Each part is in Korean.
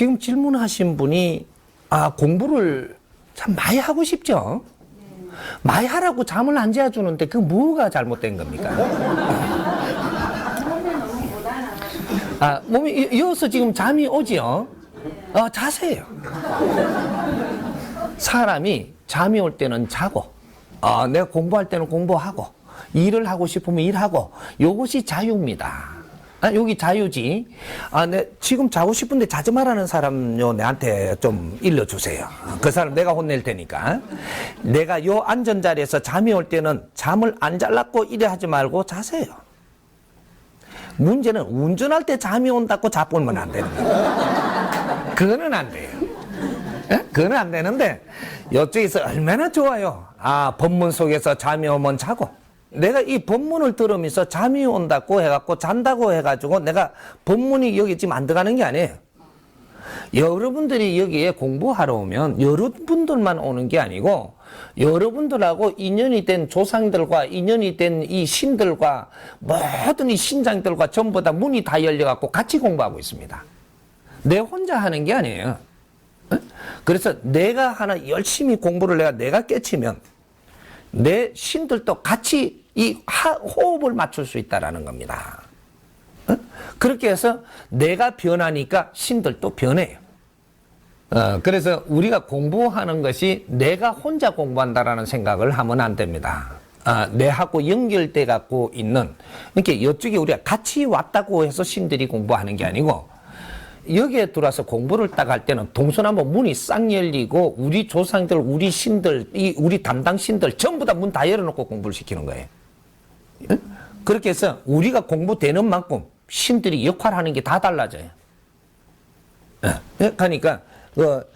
지금 질문하신 분이 아 공부를 참 많이 하고 싶죠. 많이 하라고 잠을 안 재워주는데 그 뭐가 잘못된 겁니까? 아 몸이 이- 이어서 지금 잠이 오지요. 어 자세요. 사람이 잠이 올 때는 자고, 아, 내가 공부할 때는 공부하고, 일을 하고 싶으면 일하고, 요것이 자유입니다. 아, 여기 자유지. 아, 내 지금 자고 싶은데 자지 말라는 사람요, 내한테 좀 일러주세요. 그 사람 내가 혼낼 테니까. 내가 요 앉은 자리에서 잠이 올 때는 잠을 안 잘랐고 이래 하지 말고 자세요. 문제는 운전할 때 잠이 온다고 자보면 안 되는 거예요. 그거는 안 돼요. 예? 그건 안 되는데 이쪽에서 얼마나 좋아요. 아 법문 속에서 잠이 오면 자고 내가 이 법문을 들으면서 잠이 온다고 해갖고 잔다고 해가지고 내가 법문이 여기 지금 안 들어가는 게 아니에요. 여러분들이 여기에 공부하러 오면 여러분들만 오는 게 아니고 여러분들하고 인연이 된 조상들과 인연이 된 이 신들과 모든 이 신장들과 전부 다 문이 다 열려갖고 같이 공부하고 있습니다. 내 혼자 하는 게 아니에요. 어? 그래서 내가 하나 열심히 공부를 내가 내가 깨치면 내 신들도 같이 이 하- 호흡을 맞출 수 있다라는 겁니다. 어? 그렇게 해서 내가 변하니까 신들도 변해요. 어, 그래서 우리가 공부하는 것이 내가 혼자 공부한다라는 생각을 하면 안 됩니다. 아, 내하고 연결돼 갖고 있는 이렇게 이쪽에 우리가 같이 왔다고 해서 신들이 공부하는 게 아니고 여기에 들어와서 공부를 딱 할 때는 동서남북 문이 싹 열리고 우리 조상들, 우리 신들, 이 우리 담당 신들 전부 다 문 다 열어놓고 공부를 시키는 거예요. 예? 그렇게 해서 우리가 공부되는 만큼 신들이 역할하는 게 다 달라져요. 예, 그러니까 그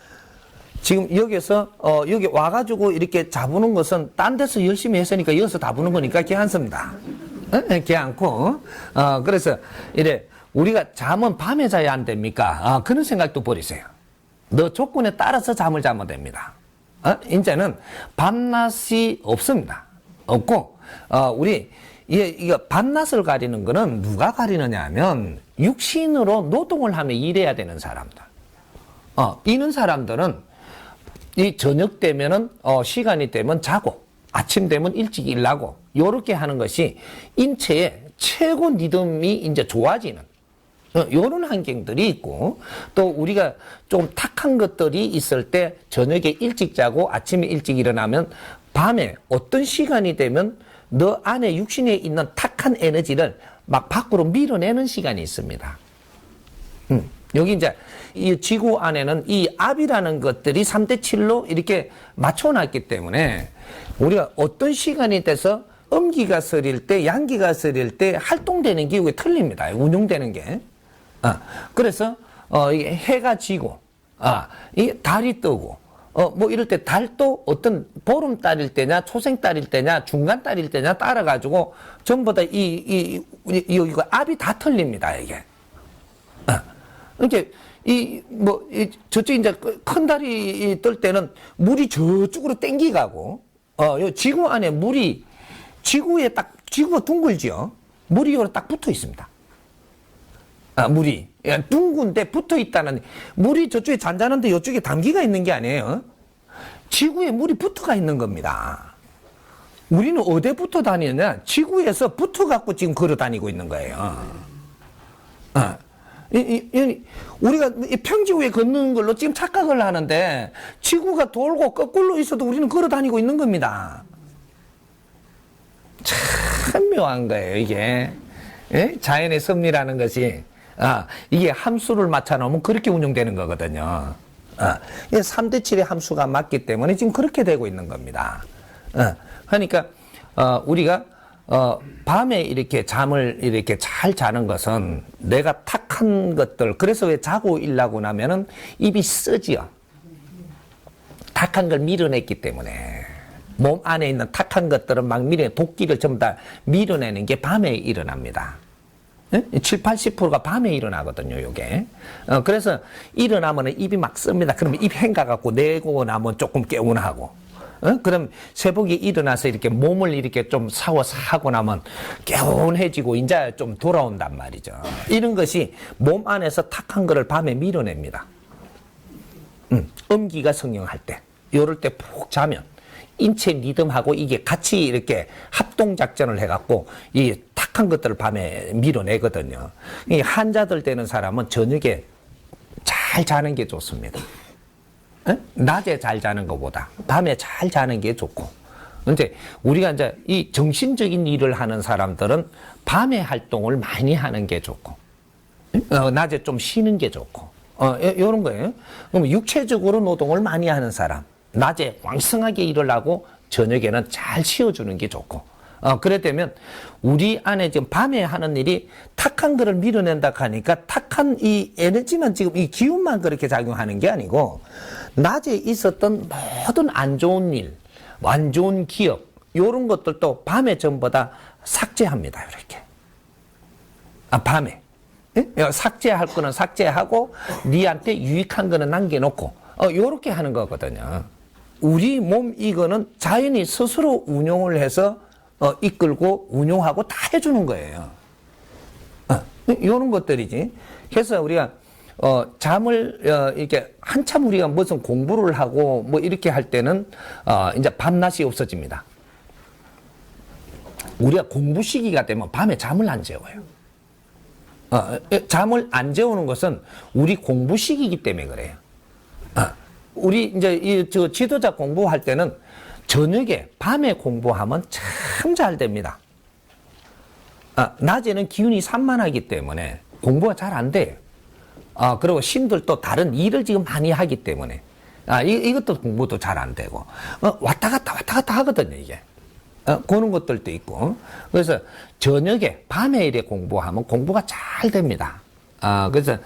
지금 여기서 어 여기 와가지고 이렇게 잡는 것은 딴 데서 열심히 했으니까 여기서 다 부는 거니까 괜찮습니다. 예, 괜찮고 어 그래서 이래 우리가 잠은 밤에 자야 안 됩니까? 아 그런 생각도 버리세요. 너 조건에 따라서 잠을 자면 됩니다. 어? 이제는 밤낮이 없습니다. 없고 어 우리 이 이거 밤낮을 가리는 거는 누가 가리느냐 하면 육신으로 노동을 하며 일해야 되는 사람들. 어, 이는 사람들은 이 저녁 되면은 어, 시간이 되면 자고 아침 되면 일찍 일하고 요렇게 하는 것이 인체의 최고 리듬이 이제 좋아지는 어, 요런 환경들이 있고 또 우리가 좀 탁한 것들이 있을 때 저녁에 일찍 자고 아침에 일찍 일어나면 밤에 어떤 시간이 되면 너 안에 육신에 있는 탁한 에너지를 막 밖으로 밀어내는 시간이 있습니다. 음, 여기 이제 이 지구 안에는 이 압이라는 것들이 3대 7로 이렇게 맞춰놨기 때문에 우리가 어떤 시간이 돼서 음기가 서릴 때, 양기가 서릴 때 활동되는 게 이게 틀립니다. 운용되는 게. 아, 그래서, 어, 해가 지고, 아, 이 달이 뜨고, 어, 뭐 이럴 때 달도 어떤 보름 달일 때냐, 초생 달일 때냐, 중간 달일 때냐 따라가지고 전부 다 이, 이, 이, 이, 이거 압이 다 틀립니다, 이게. 아, 이렇게 이뭐 저쪽 이제 큰 달이 뜰 때는 물이 저쪽으로 땡기가고 어 요 지구 안에 물이 지구에 딱 지구가 둥글지요 물이 여기 딱 붙어 있습니다. 아 물이 예, 둥근데 붙어 있다는 물이 저쪽에 잔잔한데 이쪽에 담기가 있는 게 아니에요. 지구에 물이 붙어가 있는 겁니다. 우리는 어디 붙어 다니느냐? 지구에서 붙어 갖고 지금 걸어 다니고 있는 거예요. 아. 이, 이, 이, 우리가 이 평지 위에 걷는 걸로 지금 착각을 하는데 지구가 돌고 거꾸로 있어도 우리는 걸어 다니고 있는 겁니다. 참 묘한 거예요, 이게. 예? 자연의 섭리라는 것이, 아, 이게 함수를 맞춰놓으면 그렇게 운용되는 거거든요. 아, 이 3대 7의 함수가 맞기 때문에 지금 그렇게 되고 있는 겁니다. 어, 그러니까, 어, 우리가 어, 밤에 이렇게 잠을 이렇게 잘 자는 것은 내가 탁한 것들, 그래서 왜 자고 일라고 나면은 입이 쓰지요. 탁한 걸 밀어냈기 때문에. 몸 안에 있는 탁한 것들은 막 밀어, 도끼를 전부 다 밀어내는 게 밤에 일어납니다. 예? 7, 80%가 밤에 일어나거든요, 요게. 어, 그래서 일어나면 입이 막 씁니다. 그러면 입 헹가갖고 내고 나면 조금 개운하고. 어? 그럼 새벽에 일어나서 이렇게 몸을 이렇게 좀 샤워서 하고 나면 개운해지고 이제 좀 돌아온단 말이죠. 이런 것이 몸 안에서 탁한 거를 밤에 밀어냅니다. 음, 음기가 성령할 때, 요럴 때 푹 자면 인체 리듬하고 이게 같이 이렇게 합동 작전을 해갖고 이 탁한 것들을 밤에 밀어내거든요. 이 한자들 되는 사람은 저녁에 잘 자는 게 좋습니다. 에? 낮에 잘 자는 것보다 밤에 잘 자는 게 좋고. 근데 우리가 이제 이 정신적인 일을 하는 사람들은 밤에 활동을 많이 하는 게 좋고, 어, 낮에 좀 쉬는 게 좋고, 어, 요- 요런 거예요. 그럼 육체적으로 노동을 많이 하는 사람, 낮에 왕성하게 일을 하고, 저녁에는 잘 쉬어주는 게 좋고, 어, 그래 되면 우리 안에 지금 밤에 하는 일이 탁한 거를 밀어낸다 하니까 탁한 이 에너지만 지금 이 기운만 그렇게 작용하는 게 아니고 낮에 있었던 모든 안 좋은 일, 안 좋은 기억, 요런 것들도 밤에 전부 다 삭제합니다. 이렇게. 아, 밤에. 예? 야, 삭제할 거는 삭제하고 니한테 유익한 거는 남겨놓고 어, 요렇게 하는 거거든요. 우리 몸 이거는 자연이 스스로 운용을 해서 어, 이끌고 운용하고 다 해주는 거예요. 어, 요런 것들이지. 그래서 우리가 어, 잠을 어, 이렇게 한참 우리가 무슨 공부를 하고 뭐 이렇게 할 때는 어, 이제 밤낮이 없어집니다. 우리가 공부 시기가 되면 밤에 잠을 안 재워요. 어, 에, 잠을 안 재우는 것은 우리 공부 시기이기 때문에 그래요. 어, 우리 이제 이 저 지도자 공부할 때는 저녁에 밤에 공부하면 참 잘 됩니다. 아, 낮에는 기운이 산만하기 때문에 공부가 잘 안 돼요. 아, 그리고 신들도 다른 일을 지금 많이 하기 때문에. 아, 이, 이것도 공부도 잘 안 되고. 어, 왔다 갔다 왔다 갔다 하거든요, 이게. 어, 그런 것들도 있고. 그래서 저녁에, 밤에 이래 공부하면 공부가 잘 됩니다. 아, 그래서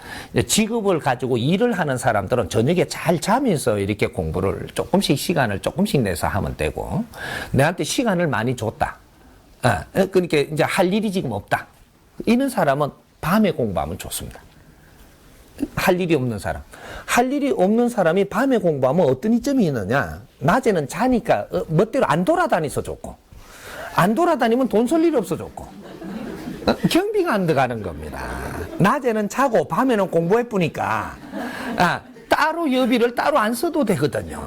직업을 가지고 일을 하는 사람들은 저녁에 잘 자면서 이렇게 공부를 조금씩 시간을 조금씩 내서 하면 되고, 내한테 시간을 많이 줬다. 아, 그러니까 이제 할 일이 지금 없다. 이런 사람은 밤에 공부하면 좋습니다. 할 일이 없는 사람. 할 일이 없는 사람이 밤에 공부하면 어떤 이점이 있느냐? 낮에는 자니까 어, 멋대로 안 돌아다니서 좋고, 안 돌아다니면 돈 쓸 일이 없어 좋고, 어, 경비가 안 들어가는 겁니다. 낮에는 자고 밤에는 공부해 보니까 아, 따로 여비를 따로 안 써도 되거든요.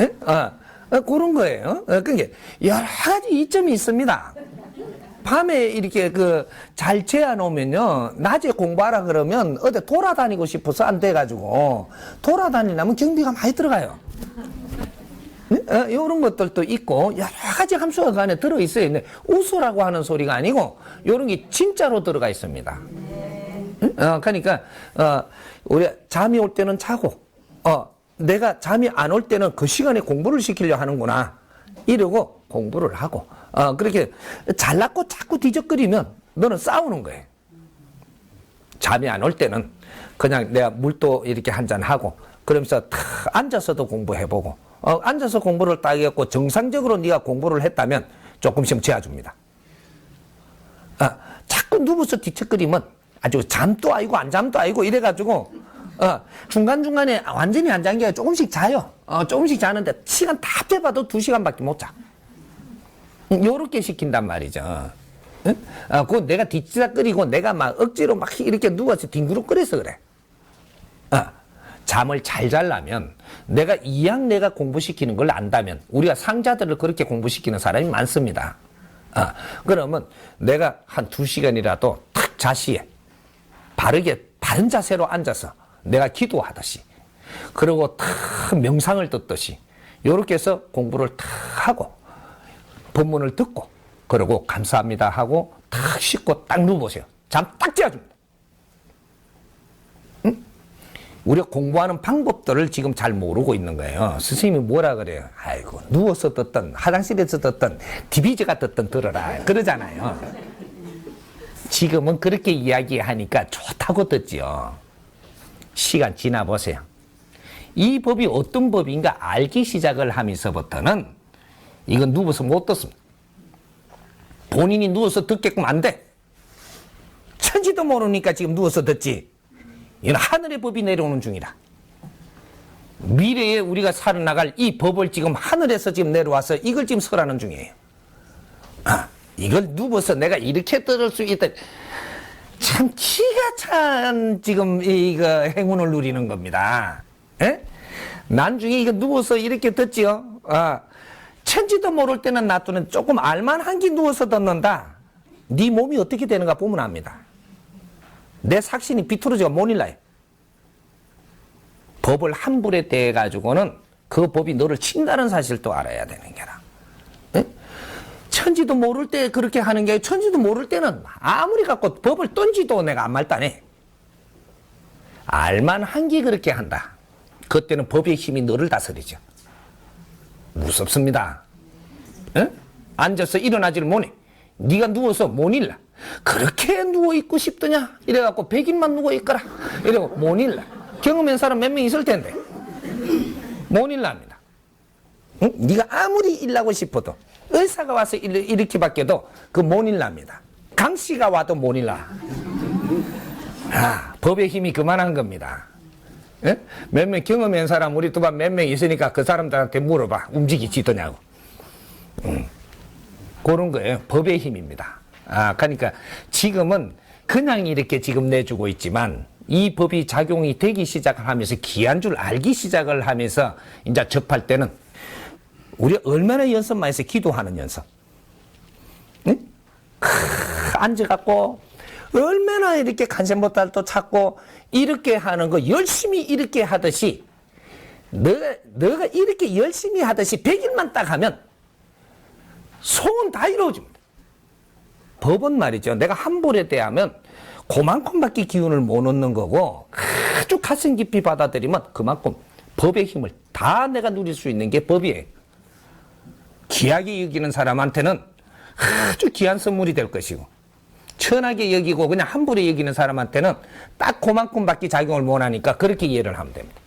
예? 어, 어, 그런 거예요. 어, 그게 여러 가지 이점이 있습니다. 밤에 이렇게 그 잘 재워놓으면요 낮에 공부하라 그러면 어디 돌아다니고 싶어서 안 돼가지고 돌아다니려면 경비가 많이 들어가요. 어, 이런 것들도 있고 여러 가지 함수가 그 안에 들어 있어요. 근데 웃으라고 하는 소리가 아니고 이런 게 진짜로 들어가 있습니다. 응? 어, 그러니까 어, 우리 잠이 올 때는 자고 어, 내가 잠이 안 올 때는 그 시간에 공부를 시키려 하는구나 이러고 공부를 하고 어, 그렇게 잘났고 자꾸 뒤적거리면 너는 싸우는 거예요. 잠이 안 올 때는 그냥 내가 물도 이렇게 한 잔 하고 그러면서 탁 앉아서도 공부해보고 어, 앉아서 공부를 딱 했고 정상적으로 네가 공부를 했다면 조금씩 재워줍니다. 아, 자꾸 누워서 뒤척거리면 아주 잠도 아니고 안 잠도 아니고 이래가지고 어, 중간중간에 완전히 안 잔 게 조금씩 자요. 어, 조금씩 자는데 시간 다 빼봐도 두 시간밖에 못 자. 요렇게 시킨단 말이죠. 응? 아, 그 내가 뒤치다거리고 내가 막 억지로 막 이렇게 누워서 뒹구르거려서 그래. 아, 잠을 잘 자려면 내가 이왕 내가 공부시키는 걸 안다면 우리가 상자들을 그렇게 공부시키는 사람이 많습니다. 아, 그러면 내가 한 두 시간이라도 탁 자시에 바르게 바른 자세로 앉아서 내가 기도하듯이 그리고 탁 명상을 듣듯이 이렇게 해서 공부를 탁 하고 본문을 듣고 그러고 감사합니다 하고 탁 씻고 딱 누워보세요. 잠딱 재워줍니다. 응? 우리가 공부하는 방법들을 지금 잘 모르고 있는 거예요. 스승님이 뭐라 그래요? 아이고 누워서 듣든 화장실에서 듣든 디비저가 듣든 들어라 그러잖아요. 지금은 그렇게 이야기하니까 좋다고 듣지요. 시간 지나 보세요. 이 법이 어떤 법인가 알기 시작을 하면서부터는 이건 누워서 못 듣습니다. 본인이 누워서 듣게끔 안 돼. 천지도 모르니까 지금 누워서 듣지. 이건 하늘의 법이 내려오는 중이라. 미래에 우리가 살아나갈 이 법을 지금 하늘에서 지금 내려와서 이걸 지금 설하는 중이에요. 아, 이걸 누워서 내가 이렇게 들을 수 있다. 참 기가 찬 지금 이거 행운을 누리는 겁니다. 에? 난중에 이거 누워서 이렇게 듣지요. 아, 천지도 모를 때는 놔두는 조금 알만한 게 누워서 듣는다. 네 몸이 어떻게 되는가 보면 압니다. 내 삭신이 비틀어지가 못 일라요. 법을 함부로 떼 가지고는 그 법이 너를 친다는 사실도 알아야 되는 게라. 에? 천지도 모를 때 그렇게 하는 게 천지도 모를 때는 아무리 갖고 법을 던지도 내가 안 해. 알만 한 게 그렇게 한다. 그때는 법의 힘이 너를 다스리죠. 무섭습니다. 에? 앉아서 일어나지를 못해. 네가 누워서 못 일라. 그렇게 누워 있고 싶더냐? 이래갖고 백인만 누워 있거라. 이러고 못 일라. 경험한 사람 몇 명 있을 텐데 못 일랍니다. 응? 네가 아무리 일하고 싶어도 의사가 와서 일, 이렇게 바뀌어도 그못 일랍니다. 강 씨가 와도 못 일라. 아, 법의 힘이 그만한 겁니다. 예? 몇명 경험한 사람 우리 또한 몇명 있으니까 그 사람들한테 물어봐 움직이지더냐고 음. 그런 거예요 법의 힘입니다 아 그러니까 지금은 그냥 이렇게 지금 내주고 있지만 이 법이 작용이 되기 시작을 하면서 기한 줄 알기 시작을 하면서 이제 접할 때는 우리 얼마나 연습만 해서 기도하는 연습 응? 크, 앉아갖고 얼마나 이렇게 간세못달도 찾고 이렇게 하는 거 열심히 이렇게 하듯이 너가, 너가 이렇게 열심히 하듯이 100일만 딱 하면 소원 다 이루어집니다. 법은 말이죠. 내가 한 볼에 대하면 그만큼밖에 기운을 못 얻는 거고 아주 가슴 깊이 받아들이면 그만큼 법의 힘을 다 내가 누릴 수 있는 게 법이에요. 귀하게 여기는 사람한테는 아주 귀한 선물이 될 것이고 천하게 여기고 그냥 함부로 여기는 사람한테는 딱 그만큼밖에 작용을 못 하니까 그렇게 이해를 하면 됩니다.